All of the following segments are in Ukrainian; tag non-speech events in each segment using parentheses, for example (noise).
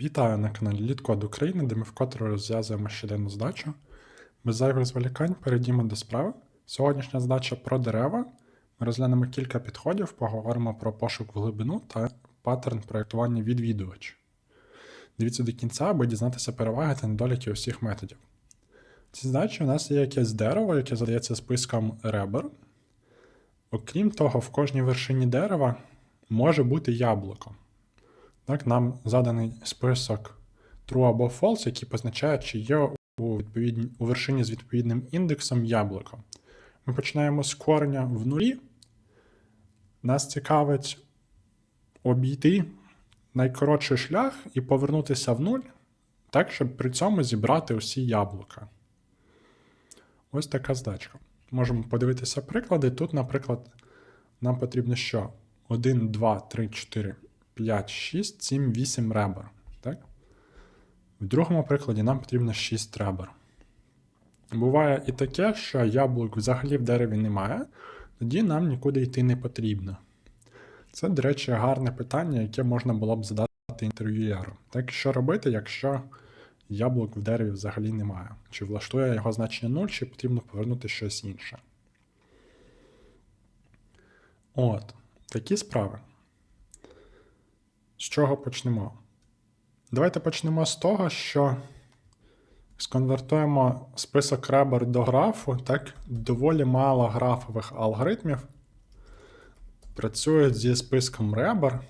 Вітаю на каналі Літкод України, де ми вкотре розв'язуємо щоденну здачу. Без зайвих зволікань перейдімо до справи. Сьогоднішня здача про дерева. Ми розглянемо кілька підходів, поговоримо про пошук в глибину та паттерн проєктування відвідувач. Дивіться до кінця, аби дізнатися переваги та недоліки усіх методів. В цій здачі у нас є якесь дерево, яке задається списком ребер. Окрім того, в кожній вершині дерева може бути яблуко. Так, нам заданий список true або false, який позначає, чи є у, у вершині з відповідним індексом яблуко. Ми починаємо з кореня в нулі. Нас цікавить обійти найкоротший шлях і повернутися в нуль, так, щоб при цьому зібрати усі яблука. Ось така здачка. Можемо подивитися приклади. Тут, наприклад, нам потрібно що? 1, 2, 3, 4, 5, 6, 7, 8 ребер. Так? В другому прикладі нам потрібно 6 ребер. Буває і таке, що яблук взагалі в дереві немає, тоді нам нікуди йти не потрібно. Це, до речі, гарне питання, яке можна було б задати інтерв'юєру. Так, що робити, якщо яблук в дереві взагалі немає? Чи влаштує його значення 0, чи потрібно повернути щось інше? От, такі справи. З чого почнемо? Давайте почнемо з того, що сконвертуємо список ребер до графу, так, доволі мало графових алгоритмів працюють зі списком ребер.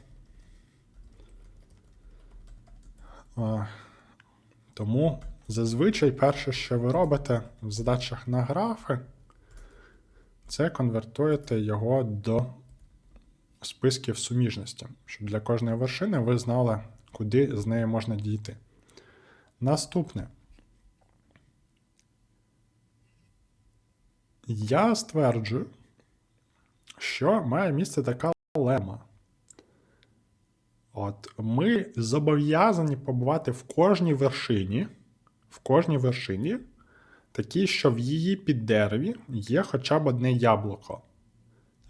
Тому зазвичай перше, що ви робите в задачах на графи, це конвертуєте його до списків суміжності, щоб для кожної вершини ви знали, куди з нею можна дійти. Наступне. Я стверджую, що має місце така лема. От ми зобов'язані побувати в кожній вершині, в кожній вершині, такій, що в її піддереві є хоча б одне яблуко.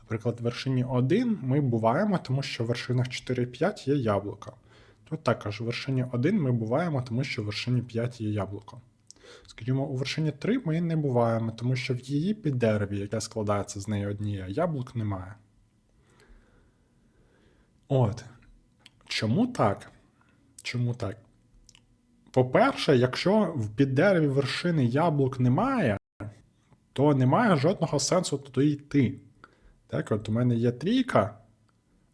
Наприклад, в вершині 1 ми буваємо, тому що в вершинах 4 5 є яблуко. Тут також в вершині 1 ми буваємо, тому що в вершині 5 є яблуко. Скажімо, у вершині 3 ми не буваємо, тому що в її піддереві, яке складається з неї однієї, яблук немає. От. Чому так? Чому так? По-перше, якщо в піддереві вершини яблук немає, то немає жодного сенсу туди йти. Так, от у мене є трійка.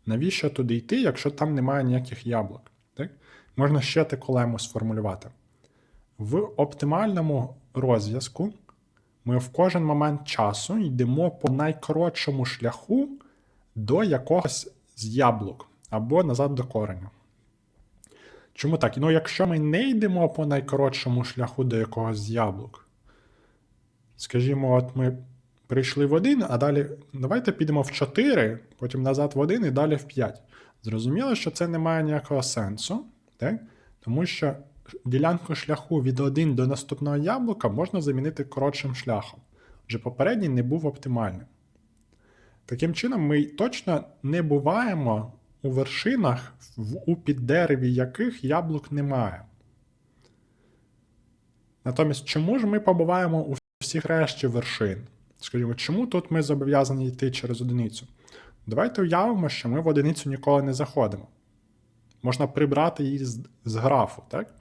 Навіщо туди йти, якщо там немає ніяких яблук? Так? Можна ще таку лему сформулювати. В оптимальному розв'язку ми в кожен момент часу йдемо по найкоротшому шляху до якогось з яблук або назад до кореню. Чому так? Ну, якщо ми не йдемо по найкоротшому шляху до якогось з яблук, скажімо, от ми прийшли в 1, а далі давайте підемо в 4, потім назад в 1 і далі в 5. Зрозуміло, що це не має ніякого сенсу, так? тому що ділянку шляху від 1 до наступного яблука можна замінити коротшим шляхом. Вже попередній не був оптимальним. Таким чином, ми точно не буваємо у вершинах, у піддереві яких яблук немає. Натомість, чому ж ми побуваємо у всіх решті вершин? Скажімо, чому тут ми зобов'язані йти через одиницю? Давайте уявимо, що ми в одиницю ніколи не заходимо. Можна прибрати її з, з графу. так?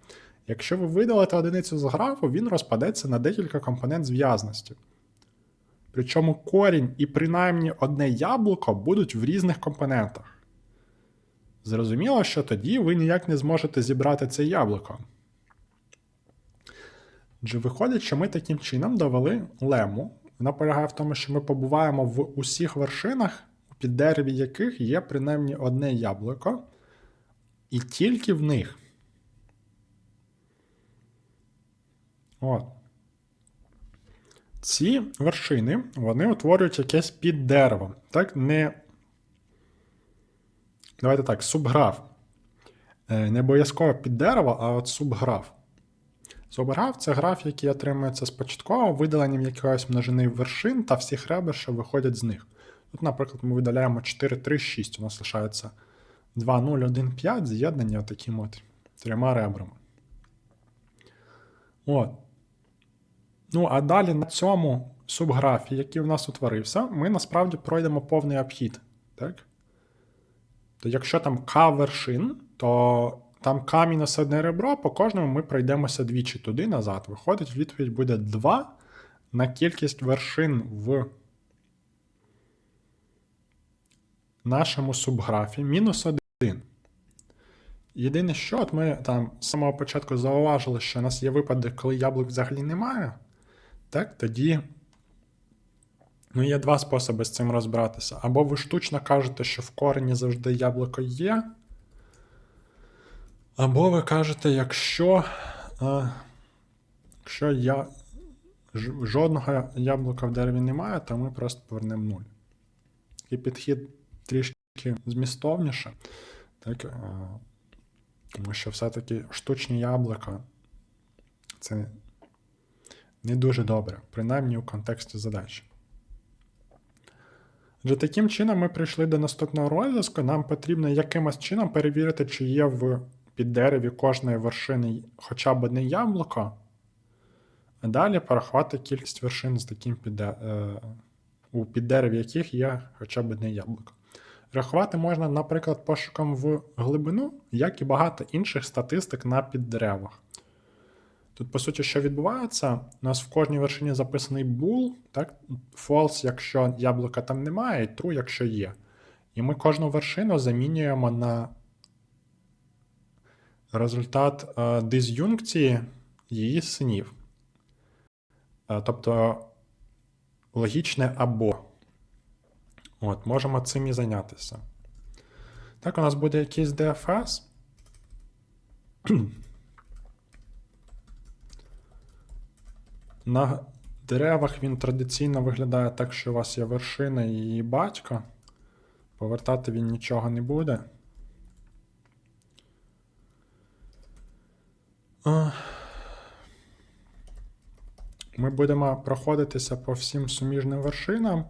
Якщо ви видалите одиницю з графу, він розпадеться на декілька компонент зв'язності. Причому корінь і принаймні одне яблуко будуть в різних компонентах. Зрозуміло, що тоді ви ніяк не зможете зібрати це яблуко. Отже, виходить, що ми таким чином довели лему. Вона полягає в тому, що ми побуваємо в усіх вершинах, у піддереві яких є принаймні одне яблуко, і тільки в них. От. Ці вершини вони утворюють якесь піддерево. Так, не. Давайте так, субграф. Е, Не обов'язково піддерево, а от субграф. Субграф це граф, який отримується спочатково видаленням якоїсь множини вершин та всіх ребер, що виходять з них. Тут, наприклад, ми видаляємо 4, 3, 6. У нас лишається 2, 0, 1, 5, з'єднання таким от трьома ребрами. От. Ну, а далі на цьому субграфі, який в нас утворився, ми насправді пройдемо повний обхід. Так? То якщо там К вершин, то там К мінус одне ребро, по кожному ми пройдемося двічі туди назад. Виходить, відповідь буде 2 на кількість вершин в нашому субграфі мінус 1. Єдине, що от ми там з самого початку зауважили, що у нас є випадок, коли яблук взагалі немає. Так, тоді ну, є два способи з цим розбиратися. Або ви штучно кажете, що в корені завжди яблуко є. Або ви кажете, якщо, е, якщо я, жодного яблука в дереві немає, то ми просто повернемо нуль. І підхід трішки змістовніше. Так, е, тому що все-таки штучні яблука це не дуже добре, принаймні у контексті задачі. Отже, таким чином ми прийшли до наступного розв'язку. Нам потрібно якимось чином перевірити, чи є в піддереві кожної вершини хоча б одне яблуко, а далі порахувати кількість вершин з таким підде... е, у піддереві яких є хоча б одне яблуко. Рахувати можна, наприклад, пошуком в глибину, як і багато інших статистик на піддеревах. Тут, по суті, що відбувається, у нас в кожній вершині записаний bool, так? false, якщо яблука там немає, і true, якщо є. І ми кожну вершину замінюємо на результат е, диз'юнкції її синів. Е, тобто логічне або. От, можемо цим і зайнятися. Так, у нас буде якийсь DFS. На деревах він традиційно виглядає так, що у вас є вершина і її батько. Повертати він нічого не буде. Ми будемо проходитися по всім суміжним вершинам.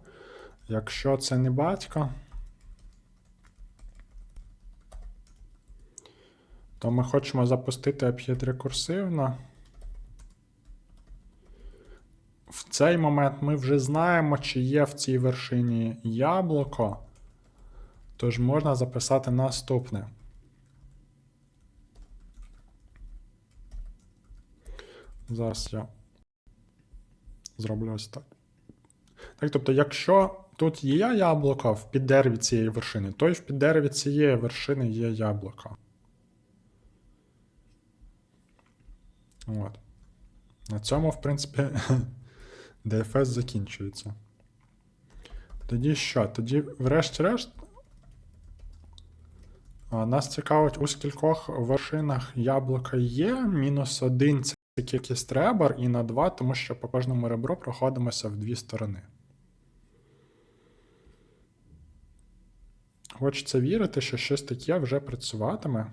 Якщо це не батько, то ми хочемо запустити обхід рекурсивно. В цей момент ми вже знаємо, чи є в цій вершині яблуко. Тож можна записати наступне. Зараз я зроблю ось так. Так, тобто, якщо тут є яблуко в піддереві цієї вершини, то й в піддереві цієї вершини є яблуко. От. На цьому, в принципі, (laughs) DFS закінчується. Тоді що? Тоді, врешті-решт, нас цікавить, у скількох вершинах яблука є. Мінус один це кількість ребер, і на 2, тому що по кожному ребру проходимося в дві сторони. Хочеться вірити, що щось таке вже працюватиме.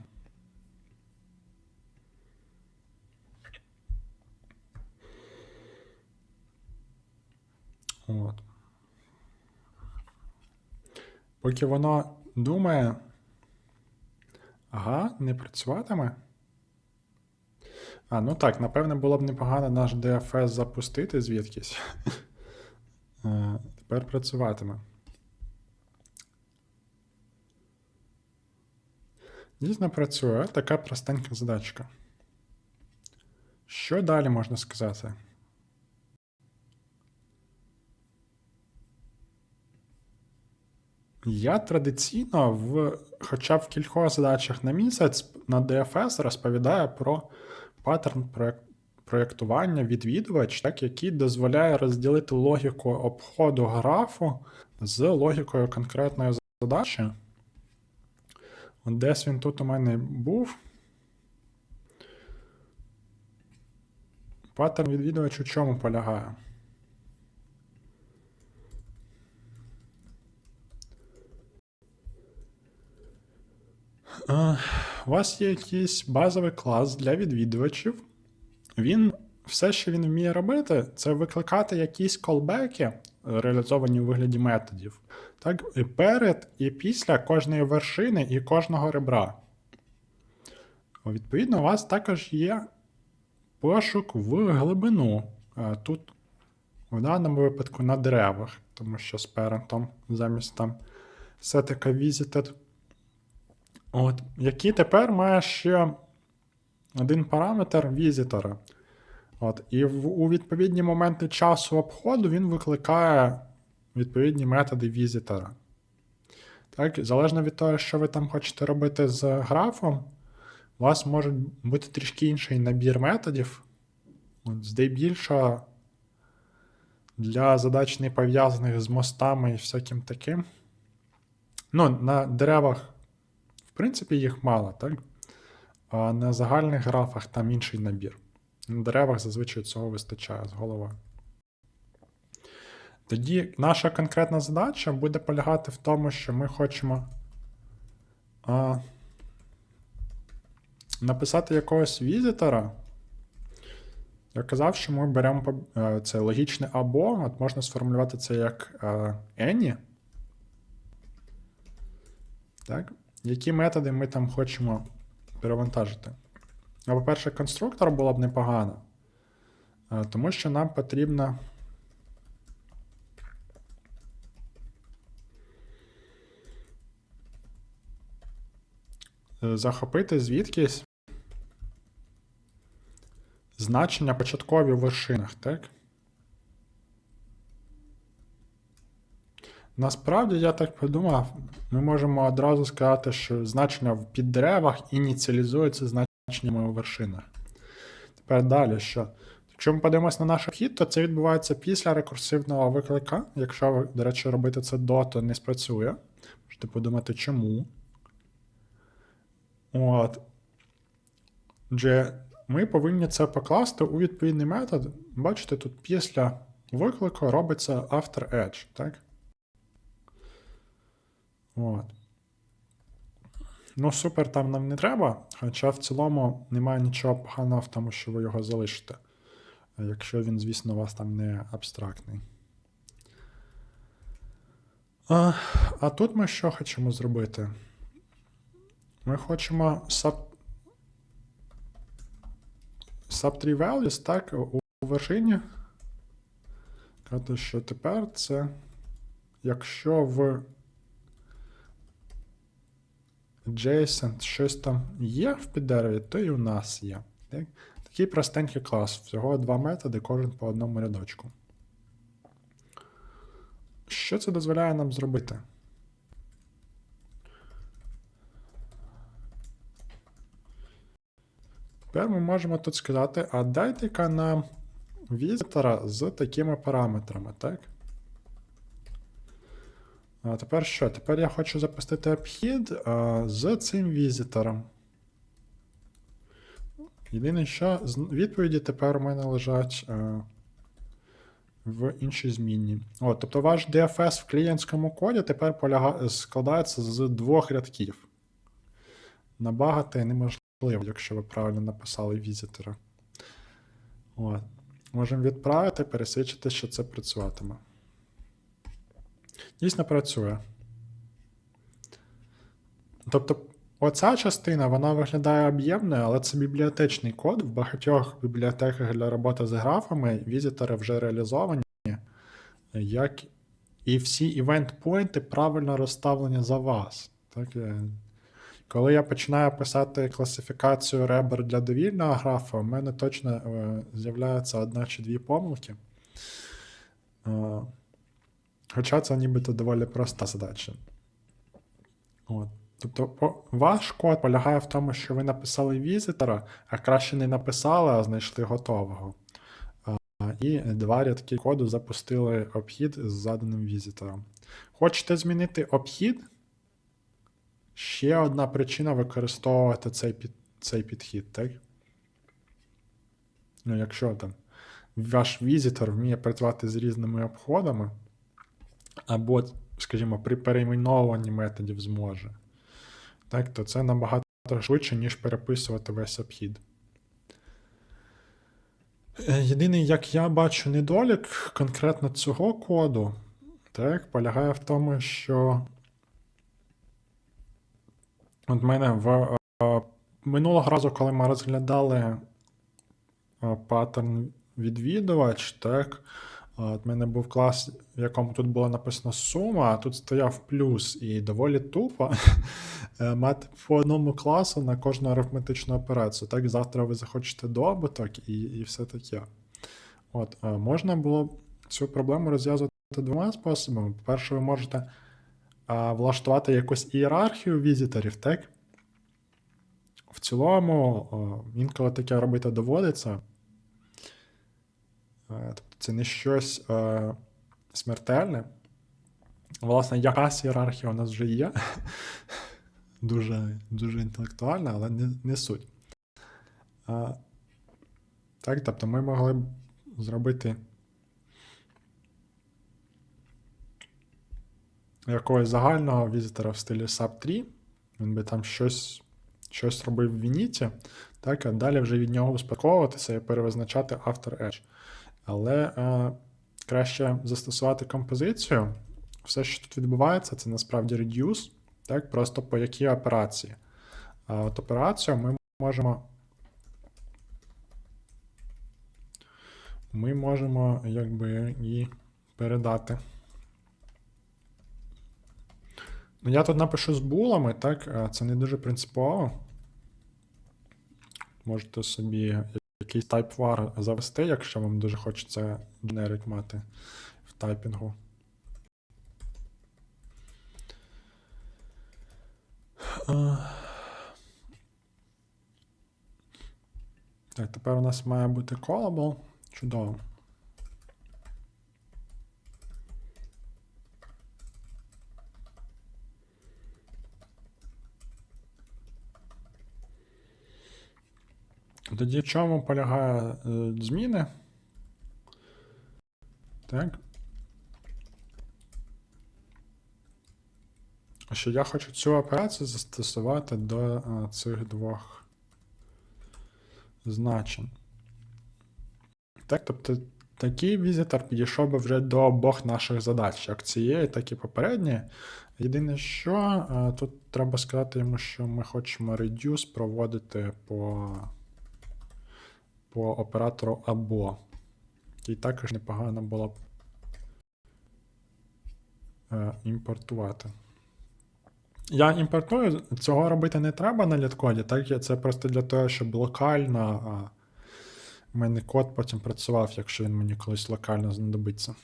От. Поки воно думає. Ага, не працюватиме. А, ну так, напевне, було б непогано наш DFS запустити звідкись. (laughs) Е, Тепер працюватиме. Дійсно працює така простенька задачка. Що далі можна сказати? Я традиційно, в, хоча б в кількох задачах на місяць на DFS розповідаю про паттерн проєктування відвідувач, так, який дозволяє розділити логіку обходу графу з логікою конкретної задачі. От десь він тут у мене був. Паттерн відвідувач у чому полягає? У вас є якийсь базовий клас для відвідувачів. Він все, що він вміє робити, це викликати якісь колбеки, реалізовані у вигляді методів, так, і перед і після кожної вершини і кожного ребра. Відповідно, у вас також є пошук в глибину. Е, Тут в даному випадку на деревах, тому що з парентом замість там сетика visited. От, який тепер має ще один параметр візитора. От, і в, у відповідні моменти часу обходу він викликає відповідні методи візитора. Так, залежно від того, що ви там хочете робити з графом, у вас може бути трішки інший набір методів. От, здебільшого для задач, не пов'язаних з мостами і всяким таким. Ну, на деревах, принципі, їх мало, так? А на загальних графах там інший набір. На деревах зазвичай цього вистачає з головою. Тоді наша конкретна задача буде полягати в тому, що ми хочемо а, написати якогось візитора. Я казав, що ми беремо е, це логічне або, от можна сформулювати це як е, any. Так? Які методи ми там хочемо перевантажити? Ну, по-перше, конструктор було б непогано, е, тому що нам потрібно. е, Захопити звідкись значення початкові в вершинах, так? Насправді, я так подумав, ми можемо одразу сказати, що значення в піддеревах ініціалізуються значеннями у вершинах. Тепер далі, що? Якщо ми подивимось на наш вхід, то це відбувається після рекурсивного виклика. Якщо до речі, робити це до, то не спрацює. Можете подумати, чому. От. Отже, ми повинні це покласти у відповідний метод. Бачите, тут після виклику робиться after edge, так? От. Ну, супер там нам не треба, хоча в цілому немає нічого поганого в тому, що ви його залишите. Якщо він, звісно, у вас там не абстрактний. А, а тут ми що хочемо зробити? Ми хочемо sub... sub-tree values, так, у вершині. Казати, що тепер це, якщо в adjacent щось там є в піддереві, то і у нас є. Так? Такий простенький клас. Всього два методи, кожен по одному рядочку. Що це дозволяє нам зробити? Тепер ми можемо тут сказати, а дайте-ка нам візитора з такими параметрами, так? А тепер що? Тепер я хочу запустити обхід а, з цим візитором. Єдине, що відповіді тепер у мене лежать а, в іншій змінні. О, тобто ваш DFS в клієнтському коді тепер поляга... складається з двох рядків. Набагати неможливо, якщо ви правильно написали візитора. От. Можемо відправити, пересвідчити, що це працюватиме. Дійсно працює. Тобто, оця частина вона виглядає об'ємною, але це бібліотечний код. В багатьох бібліотеках для роботи з графами візитори вже реалізовані, як і всі івент-поінти правильно розставлені за вас. Так, е, коли я починаю писати класифікацію ребер для довільного графа, у мене точно е, з'являється одна чи дві помилки. Хоча це нібито доволі проста задача. От. Тобто, ваш код полягає в тому, що ви написали візитора, а краще не написали, а знайшли готового. І два рядки коду запустили обхід з заданим візитором. Хочете змінити обхід? Ще одна причина використовувати цей, під, цей підхід, так? Ну, якщо там ваш візитор вміє працювати з різними обходами, або, скажімо, при перейменовуванні методів зможе, так, то це набагато швидше, ніж переписувати весь обхід. Е, Єдиний, як я бачу, недолік конкретно цього коду, так, полягає в тому, що от мене в е, минулого разу, коли ми розглядали е, паттерн відвідувач, так, от мене був клас, в якому тут було написано сума, а тут стояв плюс, і доволі тупо (laughs) е, мати по одному класу на кожну арифметичну операцію. Так, завтра ви захочете добуток і, і все таке. От, е, можна було цю проблему розв'язувати двома способами. По-перше, ви можете а, влаштувати якусь ієрархію візиторів, так? В цілому, інколи таке робити доводиться. Е, це не щось е, смертельне. Власне, якась ієрархія у нас вже є. (laughs) Дуже, дуже інтелектуальна, але не, не суть. А, так, тобто ми могли б зробити якогось загального візитора в стилі SAP3. Він би там щось, щось робив в Вініті, так, а далі вже від нього успадковуватися і перевизначати автор Edge. Але е, краще застосувати композицію. Все, що тут відбувається, це насправді reduce, так, просто по якій операції. А от операцію ми можемо. Ми можемо якби її передати. Ну, я тут напишу з булами, так, це не дуже принципово. Можете собі якийсь type-var завести, якщо вам дуже хочеться generic мати в тайпінгу. Так, тепер у нас має бути callable. Чудово. Тоді в чому полягає е, зміни? Так. Що я хочу цю операцію застосувати до е, цих двох значень. Так, тобто такий візитор підійшов би вже до обох наших задач, як цієї, так і попередньої. Єдине, що е, тут треба сказати йому, що ми хочемо reduce проводити по, по оператору або. І також непогано було б е, імпортувати. Я імпортую, цього робити не треба на літкоді, так? Це просто для того, щоб локально. А, мене код потім працював, якщо він мені колись локально знадобиться.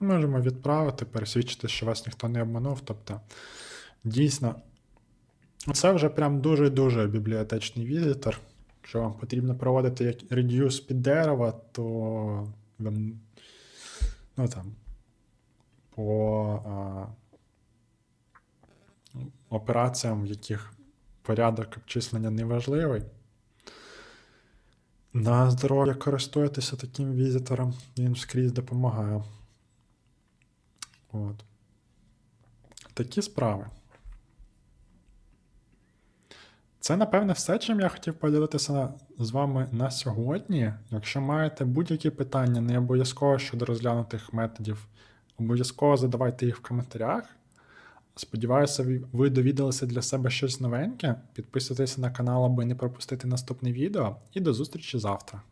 Можемо відправити, пересвідчити, що вас ніхто не обманув. Тобто, дійсно, це вже прям дуже-дуже бібліотечний візитор. Якщо вам потрібно проводити як reduce під дерева, то ну там, по а, операціям, в яких порядок обчислення не важливий. На здоров'я користуєтеся таким візитором, він скрізь допомагає. От. Такі справи. Це, напевне, все, чим я хотів поділитися з вами на сьогодні. Якщо маєте будь-які питання, не обов'язково щодо розглянутих методів, обов'язково задавайте їх в коментарях. Сподіваюся, ви- довідалися для себе щось новеньке. Підписуйтесь на канал, аби не пропустити наступне відео. І до зустрічі завтра.